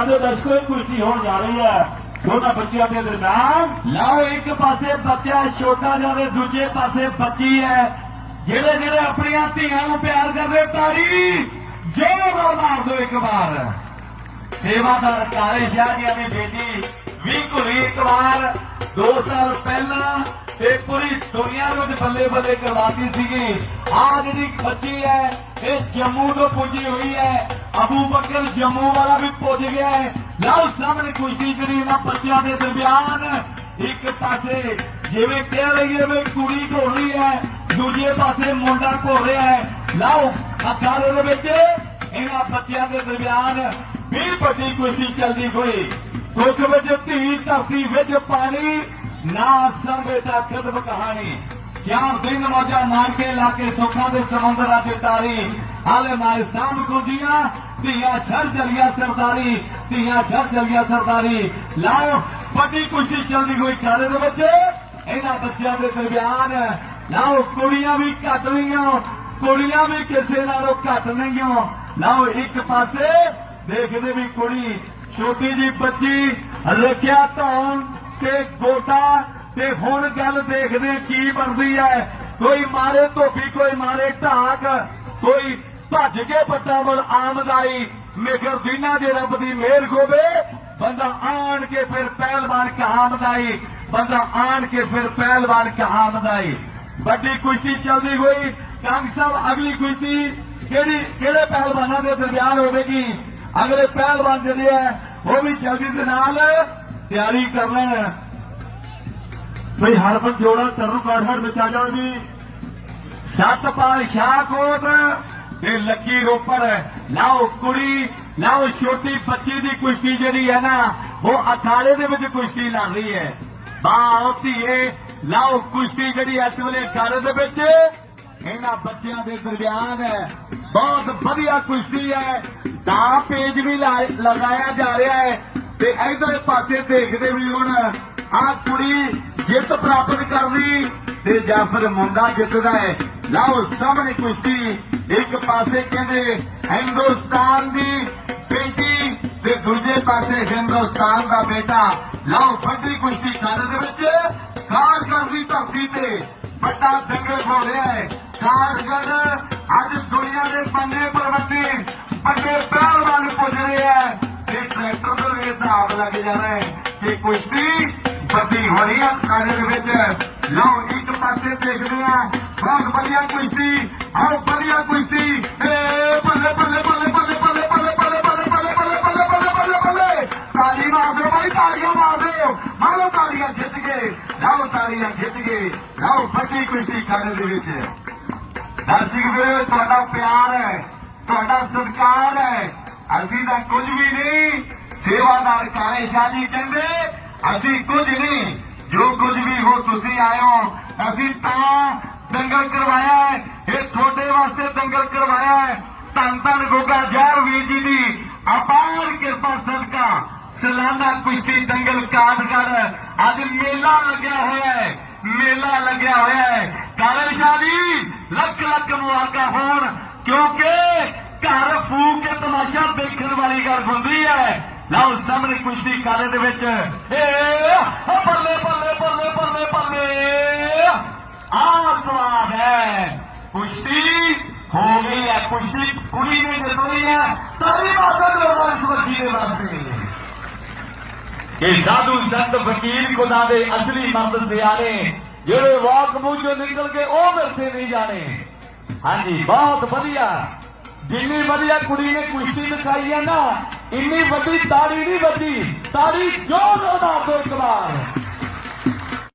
ਧਿਆਨ ਦੇ ਦਰਸ਼ਕੋ ਕੁਸ਼ਤੀ ਹੋਣ ਜਾ ਰਹੀ ਹੈ। ਦੋਨਾਂ ਬੱਚਿਆਂ ਦੇ ਦਰਮਿਆਨ। ਲਓ, ਇੱਕ ਪਾਸੇ ਬੱਚਾ ਛੋਟਾ ਜਾਵੇ ਦੂਜੇ ਪਾਸੇ ਬੱਚੀ ਹੈ। ਜਿਹੜੇ ਜਿਹੜੇ ਆਪਣੀਆਂ ਧੀਆਂ ਨੂੰ ਪਿਆਰ ਕਰਦੇ ਤਾੜੀ ਜੋਰ ਮਾਰ ਦਿਓ ਇੱਕ ਵਾਰ। ਸੇਵਾਦਾਰ ਕਾਲੇ ਸ਼ਾਹ ਜੀ ਦੀ ਬੇਟੀ ਵੀ ਘੁਰੀ ਇੱਕ ਵਾਰ 2 ਸਾਲ ਪਹਿਲਾਂ ਇਹ ਪੂਰੀ ਦੁਨੀਆ ਨੂੰ ਵਿੱਚ ਬੱਲੇ ਬੱਲੇ ਕਰਵਾਤੀ ਸੀਗੀ। ਆ ਜਿਹੜੀ ਬੱਚੀ ਹੈ, ਇਹ ਜੰਮੂ ਤੋਂ ਪੁੱਜੀ ਹੋਈ ਹੈ। ਅਬੂ ਬਕਰ ਜੰਮੂ ਵਾਲਾ ਵੀ ਪੁੱਜ ਗਿਆ ਹੈ। ਲਓ, ਸਾਹਮਣੇ ਕੁਸ਼ਤੀ ਜਿਹੜੀ ਇਹਨਾਂ ਬੱਚਿਆਂ ਦੇ ਦਰਮਿਆਨ। ਇੱਕ ਪਾਸੇ ਜਿਵੇਂ ਕਹਿ ਲਈਏ ਵੀ ਕੁੜੀ ਘੋਲ ਰਹੀ ਹੈ, ਦੂਜੇ ਪਾਸੇ ਮੁੰਡਾ ਘੋਲ ਰਿਹਾ ਹੈ। ਲਓ ਅਖਾੜੇ ਦੇ ਵਿੱਚ ਇਹਨਾਂ ਬੱਚਿਆਂ ਦੇ ਦਰਮਿਆਨ ਵੀ ਵੱਡੀ ਕੁਸ਼ਤੀ ਚੱਲਦੀ ਹੋਈ। ਦੁੱਖ ਵਿੱਚ ਧੀ ਧਰਤੀ ਵਿੱਚ ਪਾਣੀ ਨਾ ਅਕਸਰ ਬੇਟਾ ਕਦਮ ਕਹਾਣੀ। ਚਾਰ ਦਿਨ ਮੌਜਾ ਮਾਰ ਲਾ ਕੇ ਸੁੱਖਾਂ ਦੇ ਸਮੁੰਦਰ ਅੱਜ ਤਾਰੀ। ਹਾਲੇ ਮਾਰੇ ਸਾਹਮ ਕੁੰਦੀਆਂ ਧੀਆਂ ਛੜ ਜਲੀਆਂ ਸਰਦਾਰੀ, ਧੀਆਂ ਛੜ ਜਲੀਆਂ ਸਰਦਾਰੀ। ਲਾਓ, ਵੱਡੀ ਕੁਸ਼ਤੀ ਚੱਲਦੀ ਹੋਈ ਕਾਰੇ ਦੇ ਵਿੱਚ। ਇਹਨਾਂ ਬੱਚਿਆਂ ਦੇ ਦਰਮਿਆਨ, ਲਾਓ, ਕੁੜੀਆਂ ਵੀ ਘੱਟ ਰਹੀਆਂ। ਕੁੜੀਆਂ ਵੀ ਕਿਸੇ ਨਾਲੋਂ ਘੱਟ ਨਹੀਂ ਹੋ ਲਾਓ, ਇੱਕ ਪਾਸੇ ਦੇਖਦੇ ਵੀ ਕੁੜੀ ਛੋਟੀ ਜੀ ਬੱਚੀ ਰੱਖਿਆ ਧੌਣ ਤੇ ਗੋਟਾ ਤੇ ਹੁਣ ਗੱਲ ਦੇਖਦੇ ਕੀ ਬਣਦੀ ਹੈ। ਕੋਈ ਮਾਰੇ ਧੋਬੀ, ਕੋਈ ਮਾਰੇ ਢਾਕ, ਕੋਈ ਭੱਜ ਕੇ ਪੱਟਾ ਵੱਲ ਆਮਦਾਈ। ਮੇਗਰ ਦੀਨਾ ਦੇ ਰੱਬ ਦੀ ਮਿਹਰ ਹੋਵੇ, ਬੰਦਾ ਆਣ ਕੇ ਫਿਰ ਪਹਿਲਵਾਨ ਕਹਾਮਦਾਈ ਬੰਦਾ ਆਣ ਕੇ ਫਿਰ ਪਹਿਲਵਾਨ ਕਹਾਮਦਾਈ ਵੱਡੀ ਕੁਸ਼ਤੀ ਚੱਲਦੀ ਹੋਈ ਕੰਗ ਸਾਹਿਬ ਅਗਲੀ ਕੁਸ਼ਤੀ ਕਿਹੜੀ ਕਿਹੜੇ ਪਹਿਲਵਾਨਾਂ ਦੇ ਦਰਮਿਆਨ ਹੋਵੇਗੀ? ਅਗਲੇ ਪਹਿਲਵਾਨ ਜਿਹੜੇ ਆ, ਉਹ ਵੀ ਜਲਦੀ ਦੇ ਨਾਲ ਤਿਆਰੀ ਕਰ ਲੈਣ। ਭਈ ਹਰਮਨ ਜੋੜਾ ਸਰੂ ਕਾਠੜ ਵਿੱਚ ਆ ਜਾਓ ਜੀ। ਸਤਪਾਲ ਸ਼ਾਹਕੋਟ ਤੇ ਲੱਕੀ ਰੋਪੜ। ਲਾਓ ਕੁੜੀ, ਲਾਓ ਛੋਟੀ ਬੱਚੀ ਦੀ ਕੁਸ਼ਤੀ ਜਿਹੜੀ ਹੈ ਨਾ, ਉਹ ਅਖਾੜੇ ਦੇ ਵਿੱਚ ਕੁਸ਼ਤੀ ਲੜ ਰਹੀ ਹੈ। ਬਾਓ ਧੀਏ, ਲਾਓ ਕੁਸ਼ਤੀ ਜਿਹੜੀ ਇਸ ਵੇਲੇ ਅਖਾੜੇ ਦੇ ਵਿੱਚ। ਇਹਨਾਂ ਬੱਚਿਆਂ ਦੇ ਦਰਮਿਆਨ ਹੈ ਬਹੁਤ ਵਧੀਆ ਕੁਸ਼ਤੀ ਹੈ। ਤਾਂ ਪੇਜ ਵੀ ਲਗਾਇਆ ਜਾ ਰਿਹਾ ਹੈ ਤੇ ਇਧਰ ਪਾਸੇ ਦੇਖਦੇ ਵੀ ਹੁਣ ਆ ਕੁੜੀ ਜਿੱਤ ਪ੍ਰਾਪਤ ਕਰਦੀ ਤੇ ਜਾਂ ਮੁੰਡਾ ਜਿੱਤਦਾ ਹੈ। ਲਓ ਸਾਹਮਣੇ ਕੁਸ਼ਤੀ, ਇੱਕ ਪਾਸੇ ਕਹਿੰਦੇ ਹਿੰਦੁਸਤਾਨ ਦੀ ਬੇਟੀ ਤੇ ਦੂਜੇ ਪਾਸੇ ਹਿੰਦੁਸਤਾਨ ਦਾ ਬੇਟਾ। ਲਓ ਵੱਡੀ ਕੁਸ਼ਤੀ ਖਾਨੇ ਦੇ ਵਿੱਚ ਕਾਰਗਰ ਦੀ ਧਰਤੀ ਤੇ ਵੱਡਾ ਦੰਗਲ ਹੋ ਰਿਹਾ ਹੈ। ਕਾਰਗਰ ਅੱਜ ਦੁਨੀਆ ਦੇ ਪੰਨੇ ਪਰਵੱਤੇ ਵੱਡੇ ਪਹਿਲਵਾਨ ਪੁੱਜ ਰਹੇ ਹੈ ਤੇ ਟਰੈਕਟਰ ਤੋਂ ਵੀ ਹਿਸਾਬ ਲੱਗ ਜਾਣਾ ਹੈ ਕਿ ਕੁਸ਼ਤੀ ਵੱਡੀ ਹੋ ਰਹੀ ਹੈ ਦੇ ਵਿੱਚ ਲਓ ਇੱਕ ਪਾਸੇ ਦੇਖਦੇ ਆ ਬਹੁਤ ਵਧੀਆ ਕੁਸ਼ਤੀ ਆਓ ਵਧੀਆ ਕੁਸ਼ਤੀ ਏ ਬੱਲੇ ਬੱਲੇ ਬੱਲੇ ਬੱਲੇ ਬੱਲੇ ਬੱਲੇ ਬੱਲੇ ਬੱਲੇ ਬੱਲੇ ਬੱਲੇ ਬੱਲੇ ਬੱਲੇ ਬੱਲੇ ਬੱਲੇ ਤਾਲੀ ਮਾਰ ਦਿਓ ਬਾਈ ਤਾਲੀਆਂ ਮਾਰ ਦਿਓ ਮਾਰੋ ਤਾਲੀਆਂ ਜਿੱਤ ਗਏ ਲਓ ਤਾਲੀਆਂ ਜਿੱਤ ਗਏ ਲਓ ਵੱਡੀ ਕੁਸ਼ਤੀ ਖਾਣੇ ਦੇ ਵਿੱਚ ਦਰਸ਼ਕ ਵੀਰੋ ਤੁਹਾਡਾ ਪਿਆਰ ਹੈ ਤੁਹਾਡਾ ਸਤਿਕਾਰ ਹੈ। ਅਸੀਂ ਤਾਂ ਕੁਝ ਵੀ ਨਹੀਂ, ਸੇਵਾਦਾਰ ਕਾਲੇ ਸ਼ਾਹ ਜੀ ਕਹਿੰਦੇ, ਅਸੀਂ ਕੁਝ ਨਹੀਂ। ਜੋ ਕੁਝ ਵੀ ਹੋ ਤੁਸੀਂ ਆਇਓ ਅਸੀਂ ਤਾਂ ਦੰਗਲ ਕਰਵਾਇਆ ਹੈ। ਇਹ ਤੁਹਾਡੇ ਵਾਸਤੇ ਦੰਗਲ ਕਰਵਾਇਆ ਹੈ। ਧੰਨ ਧੰਨ ਗੋਗਾ ਜਹਿਰ ਵੀਰ ਜੀ ਦੀ ਅਪਾਰ ਕਿਰਪਾ ਸਦਕਾ। ਸਲਾਨਾ ਕੁਸ਼ਤੀ ਦੰਗਲ ਕਾਦਗੜ ਅੱਜ ਮੇਲਾ ਲੱਗਿਆ ਹੋਇਆ ਹੈ। ਮੇਲਾ ਲੱਗਿਆ ਹੋਇਆ ਹੈ। ਕਾਲੇ ਸ਼ਾਹ ਜੀ ਲੱਖ ਲੱਖ ਮੁਬਾਰਕਾਂ ਹੋਣ। ਕਿਉਂਕਿ ਘਰ ਫੂਕ ਕੇ ਤਮਾਸ਼ਾ ਦੇਖਣ ਵਾਲੀ ਗੱਲ ਹੁੰਦੀ ਹੈ। ਲਓ, ਸਾਹਮਣੇ ਕੁਸ਼ਤੀ ਕਾਲੇ ਦੇ ਵਿੱਚ। ਏ ਬੱਲੇ ਬੱਲੇ ਬੱਲੇ ਬੱਲੇ ਬੱਲੇ। ਆ ਹੈ। ਕੁਸ਼ਤੀ ਹੋ ਗਈ ਹੈ। ਕੁਸ਼ਤੀ ਕੁੜੀ ਨੇ ਜਿੱਤੀ ਹੈ। ਤਾਲੀ ਮਾਤਾ ਦੇ ਇਸ ਬੱਚੀ ਦੇ ਵਾਸਤੇ ਕਿ ਸਾਧੂ ਸੰਤ ਫਕੀਰ ਖੁਦਾ ਦੇ ਅਸਲੀ ਮਰਦ ਸਿਆਣੇ, ਜਿਹੜੇ ਵਾਕ ਮੂੰਹ ਚੋਂ ਨਿਕਲ ਕੇ ਉਹ ਮਿਲਦੇ ਨਹੀਂ ਜਾਣੇ। ਹਾਂਜੀ, ਬਹੁਤ ਵਧੀਆ। ਜਿੰਨੀ ਵਧੀਆ ਕੁੜੀ ਨੇ ਕੁਸ਼ਤੀ ਦਿਖਾਈ ਹੈ ਨਾ, ਇੰਨੀ ਵੱਡੀ ਤਾੜੀ ਨਹੀਂ ਵੱਜੀ ਤਾੜੀ ਜੋਰ ਨਾਲ ਮਾਰ ਇੱਕ ਵਾਰ